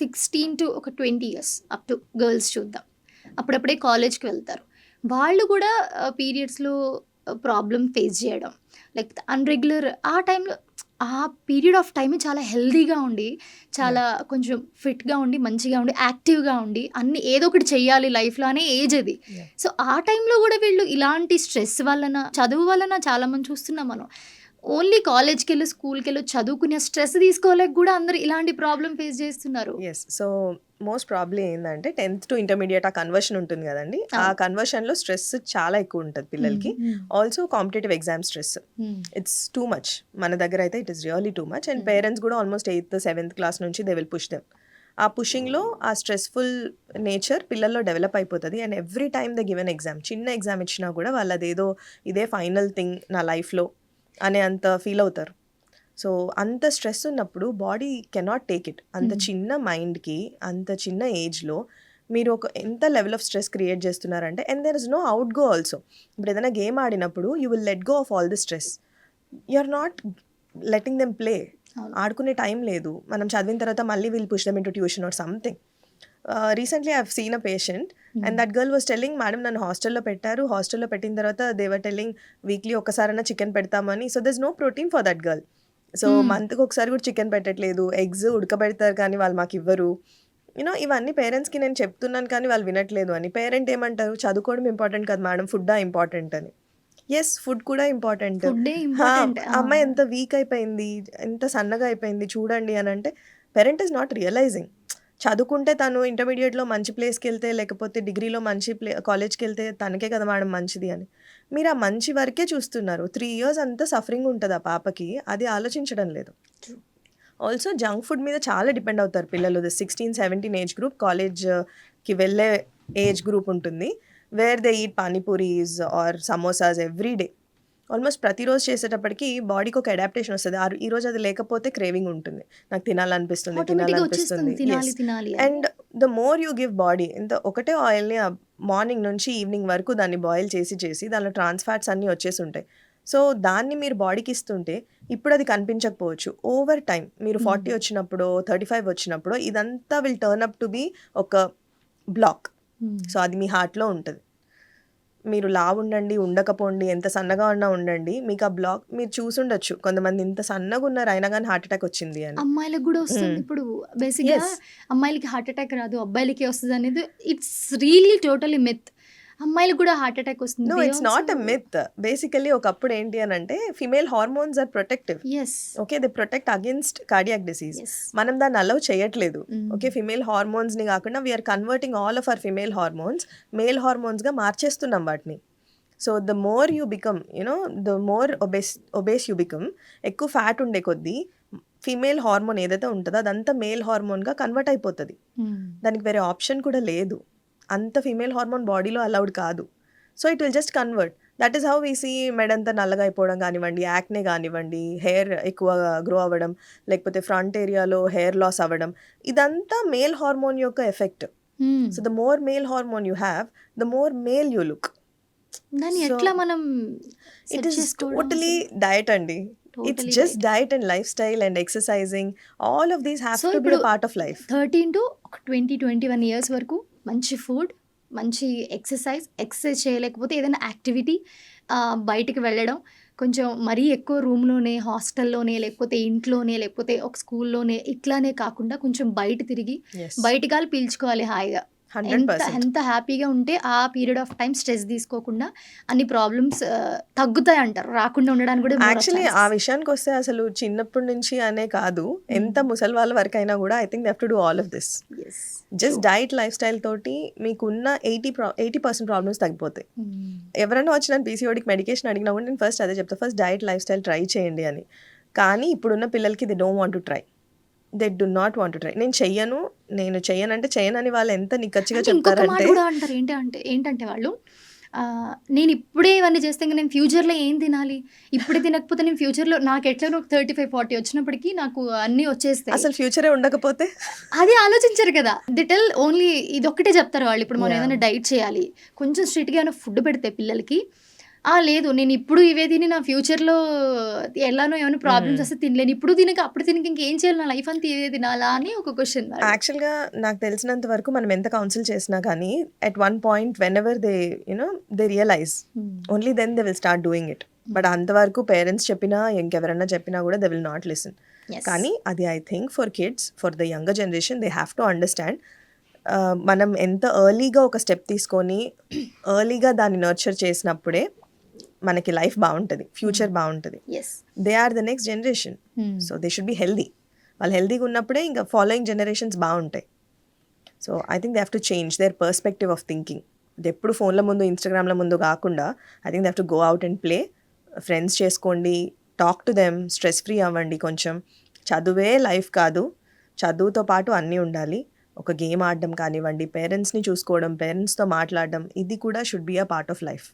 Sixteen to ఒక twenty years up to girls చూద్దాం. అప్పుడప్పుడే కాలేజ్కి వెళ్తారు. వాళ్ళు కూడా పీరియడ్స్లో ప్రాబ్లం ఫేస్ చేయడం. లేకపోతే అన్రెగ్యులర్ ఆ టైంలో ఆ పీరియడ్ ఆఫ్ టైం చాలా హెల్దీగా ఉండి చాలా కొంచెం ఫిట్గా ఉండి మంచిగా ఉండి యాక్టివ్గా ఉండి అన్ని ఏదో ఒకటి చెయ్యాలి లైఫ్లో అనే ఏజ్ అది. సో ఆ టైంలో కూడా వీళ్ళు ఇలాంటి స్ట్రెస్ వలన చదువు వలన చాలామంది చూస్తున్నాం మనం. ఓన్లీ కాలేజ్కి వెళ్ళి స్కూల్కి వెళ్ళి చదువుకునే స్ట్రెస్ తీసుకోలేక కూడా అందరు ఇలాంటి ప్రాబ్లం ఫేస్ చేస్తున్నారు. ఎస్ సో మోస్ట్ ప్రాబ్లీ ఏంటంటే టెన్త్ టు ఇంటర్మీడియట్ ఆ కన్వర్షన్ ఉంటుంది కదండి. ఆ. కన్వర్షన్లో స్ట్రెస్ చాలా ఎక్కువ ఉంటుంది పిల్లలకి. Also competitive exam stress. It's too much మన దగ్గర అయితే it is really too much and. Parents కూడా ఆల్మోస్ట్ ఎయిత్ సెవెంత్ క్లాస్ నుంచి దే విల్ పుష్ దెమ్ ఆ పుషింగ్లో ఆ స్ట్రెస్ఫుల్ నేచర్ పిల్లల్లో డెవలప్ అయిపోతుంది. And every time the given exam చిన్న ఎగ్జామ్ ఇచ్చినా కూడా వాళ్ళు అదేదో ఇదే ఫైనల్ థింగ్ నా లైఫ్లో అనే అంత ఫీల్ అవుతారు. సో అంత స్ట్రెస్ ఉన్నప్పుడు బాడీ కెనాట్ టేక్ ఇట్. అంత Mm. చిన్న మైండ్కి అంత చిన్న ఏజ్లో మీరు ఒక ఎంత లెవెల్ ఆఫ్ స్ట్రెస్ క్రియేట్ చేస్తున్నారంటే and there is no out go also. ఇప్పుడు ఏదైనా గేమ్ ఆడినప్పుడు you will let go of all the stress. You are not letting them play. ఆడుకునే టైం లేదు. మనం చదివిన తర్వాత మళ్ళీ we'll push them into tuition or something recently I seen a patient and that girl was telling madam నన్ను హాస్టల్లో పెట్టారు. హాస్టల్లో పెట్టిన తర్వాత దేవర్ టెల్లింగ్ వీక్లీ ఒక్కసారైనా చికెన్ పెడతామని. So thus no protein for that girl. So Hmm. మంత్కి ఒకసారి కూడా చికెన్ పెట్టట్లేదు. ఎగ్స్ ఉడకబెడతారు కానీ వాళ్ళు మాకు ఇవ్వరు. యూనో ఇవన్నీ పేరెంట్స్కి నేను చెప్తున్నాను కానీ వాళ్ళు వినట్లేదు. అని పేరెంట్ ఏమంటారు? చదువుకోవడం ఇంపార్టెంట్ కాదు మేడం ఫుడ్డా ఇంపార్టెంట్ అని. ఎస్ ఫుడ్ కూడా ఇంపార్టెంట్. Food important. అమ్మాయి ఎంత వీక్ అయిపోయింది ఎంత సన్నగా అయిపోయింది చూడండి అని అంటే పేరెంట్ ఇస్ నాట్ రియలైజింగ్. చదువుకుంటే తను ఇంటర్మీడియట్లో మంచి ప్లేస్కి వెళ్తే లేకపోతే డిగ్రీలో మంచి ప్లే కాలేజ్కి వెళ్తే తనకే కదా మేడం మంచిది అని. మీరు ఆ మంచి వరకే చూస్తున్నారు. త్రీ ఇయర్స్ అంతా సఫరింగ్ ఉంటుంది ఆ పాపకి? అది ఆలోచించడం లేదు. ఆల్సో జంక్ ఫుడ్ మీద చాలా డిపెండ్ అవుతారు పిల్లలు. సిక్స్టీన్ సెవెంటీన్ ఏజ్ గ్రూప్ కాలేజ్కి వెళ్ళే ఏజ్ గ్రూప్ ఉంటుంది. Where they eat panipuris or samosas every day almost ప్రతిరోజు చేసేటప్పటికి బాడీకి ఒక అడాప్టేషన్ వస్తుంది. ఆ ఈ రోజు అది లేకపోతే క్రేవింగ్ ఉంటుంది. నాకు తినాలనిపిస్తుంది తినాలనిపిస్తుంది. And the more you give body ఇంత ఒకటే ఆయిల్ని మార్నింగ్ నుంచి ఈవినింగ్ వరకు దాన్ని బాయిల్ చేసి చేసి దానిలో ట్రాన్స్ ఫ్యాట్స్ అన్నీ వచ్చేసి ఉంటాయి. సో దాన్ని మీరు బాడీకి ఇస్తుంటే ఇప్పుడు అది కనిపించకపోవచ్చు. ఓవర్ టైం మీరు. ఫార్టీ వచ్చినప్పుడు థర్టీ ఫైవ్ వచ్చినప్పుడు ఇదంతా will turn up to be ఒక బ్లాక్. సో అది మీ హార్ట్లో ఉంటుంది. మీరు లావు ఉండండి ఉండకపోండి ఎంత సన్నగా ఉన్నా ఉండండి మీకు ఆ బ్లాక్ మీరు చూసుండొచ్చు కొంతమంది ఇంత సన్నగా ఉన్నారు అయినా కానీ హార్ట్ అటాక్ వచ్చింది అని అమ్మాయిలకు కూడా వస్తుంది. ఇప్పుడు బేసిక్గా Yes. అమ్మాయిలకి హార్ట్ అటాక్ రాదు అబ్బాయిలకి వస్తుంది అనేది ఇట్స్ రియల్లీ టోటలీ మిత్ అమ్మాయిలకు కూడా హార్ట్ అటాక్ వస్తుంది. No it's not a myth basically ఒకప్పుడు ఏంటి అని అంటే female hormones are protective okay they protect against cardiac disease మనం దాన్ని అలౌ చేయట్లేదు. ఓకే ఫిమేల్ హార్మోన్స్ని కాకుండా we are converting all of our female hormones male హార్మోన్స్గా మార్చేస్తున్నాం వాటిని. So the more you become you know the more obese obese you become ఎక్కువ fat ఉండే కొద్దీ ఫిమేల్ హార్మోన్ ఏదైతే ఉంటుందో అదంతా మేల్ హార్మోన్గా కన్వర్ట్ అయిపోతుంది. దానికి వేరే ఆప్షన్ కూడా లేదు. అంత ఫిమేల్ హార్మోన్ బాడీలో అలౌడ్ కాదు. So it will just convert that is how we see మెడంతా నల్లగా అయిపోవడం కానివ్వండి యాక్నే కానివ్వండి హెయిర్ ఎక్కువ గ్రో అవ్వడం లేకపోతే ఫ్రంట్ ఏరియాలో హెయిర్ లాస్ అవ్వడం ఇదంతా మేల్ హార్మోన్ యొక్క effect so the more male hormone you have the more male you look దాన్ని So, ఎట్లా మనం ఇట్ ఈస్ టోటలీ డయట్ అండి. It's just diet and lifestyle and exercising all of these have to be part of life thirteen to twenty twenty one years వరకు మంచి food మంచి exercise exercise చేయలేకపోతే ఏదైనా activity బయటికి వెళ్ళడం కొంచెం మరీ ఎక్కువ రూమ్లోనే హాస్టల్లోనే లేకపోతే ఇంట్లోనే లేకపోతే ఒక స్కూల్లోనే ఇట్లానే కాకుండా కొంచెం బయట తిరిగి బయట గాలి పీల్చుకోవాలి హాయిగా. ఎంత ఎంత హ్యాపీగా ఉంటే ఆ పీరియడ్ ఆఫ్ టైం స్ట్రెస్ తీసుకోకుండా అన్ని ప్రాబ్లమ్స్ తగ్గుతాయి అంటారు. రాకుండా ఉండడానికి కూడా యాక్చువల్లీ ఆ. విషయానికి వస్తే అసలు చిన్నప్పటి నుంచి అనే కాదు. ఎంత ముసలి వాళ్ళ వరకైనా కూడా I think they've to do all of this. Just diet lifestyle తోటి మీకున్న ఎయిటీ ప్రా ఎయిటీ పర్సెంట్ ప్రాబ్లమ్స్ తగ్గిపోతాయి. Hmm. ఎవరైనా వచ్చిన పీసీఓడికి మెడికేషన్ అడిగినా కూడా నేను ఫస్ట్ అదే చెప్తా first diet lifestyle try చేయండి అని. కానీ ఇప్పుడున్న పిల్లలకి they don't want to try. They do not want to try. నేను చెయ్యను నేను చెయ్యనంటే చెయ్యనని వాళ్ళు ఎంత నిక్కచ్చిగా చెప్తారంటే కూడా అంటారు. ఏంటి అంటే ఏంటంటే వాళ్ళు నేను ఇప్పుడే ఇవన్నీ చేస్తే ఇంకా నేను ఫ్యూచర్లో ఏం తినాలి? ఇప్పుడే తినకపోతే నేను ఫ్యూచర్లో నాకు ఎట్లా ఒక థర్టీ ఫైవ్ ఫార్టీ వచ్చినప్పటికీ నాకు అన్నీ వచ్చేస్తాయి. అసలు ఫ్యూచరే ఉండకపోతే? అది ఆలోచించరు కదా. డిటెల్ ఓన్లీ ఇది ఒక్కటే చెప్తారు వాళ్ళు. ఇప్పుడు మనం. ఏదైనా డైట్ చేయాలి. కొంచెం స్ట్రిక్ట్గా ఏమైనా ఫుడ్ పెడితే పిల్లలకి ఆ! లేదు. నేనిప్పుడు ఇవే తిని నా ఫ్యూచర్‌లో ఎలానో ఏమైనా ప్రాబ్లమ్స్ హ్మ్. వస్తే తినలేను. ఇప్పుడు తినక అప్పుడు తినక ఇంకేం చేయాలి? నా లైఫ్ అంతా ఇవే తినాలా? అని ఒక క్వెషన్ మార్క్. యాక్చువల్‌గా నాకు తెలిసినంత వరకు మనం ఎంత కౌన్సిల్ చేసినా కానీ at one point whenever they you know they realise hmm. Only then they will start doing it. But అంతవరకు పేరెంట్స్ చెప్పినా ఇంకెవరైనా చెప్పినా కూడా they will not listen. Yes. కానీ అది I think for kids for the younger generation they have to understand ah, మనం ఎంత ఎర్లీగా ఒక స్టెప్ తీసుకొని ఎర్లీగా దాన్ని నర్చర్ చేసినప్పుడే మనకి లైఫ్ బావుంటది. ఫ్యూచర్ బావుంటది. Yes. They are the next generation. So they should be healthy. వాళ్ళు హెల్తీగా ఉన్నప్పుడే ఇంకా ఫాలోయింగ్ జనరేషన్స్ బావుంటాయి. So I think they have to change their perspective of thinking. ఇది ఎప్పుడు ఫోన్ల ముందు, ఇన్‌స్టాగ్రామ్‌ల ముందు కాకుండా I think they have to go out and play. Friends చేసుకోండి. Talk to them. Stress free అవ్వండి కొంచెం. చదువే లైఫ్ కాదు. చదువుతో పాటు అన్నీ ఉండాలి. ఒక గేమ్ ఆడడం కానివ్వండి, పేరెంట్స్‌ని చూసుకోవడం, పేరెంట్స్‌తో మాట్లాడడం ఇది కూడా should be a part of life.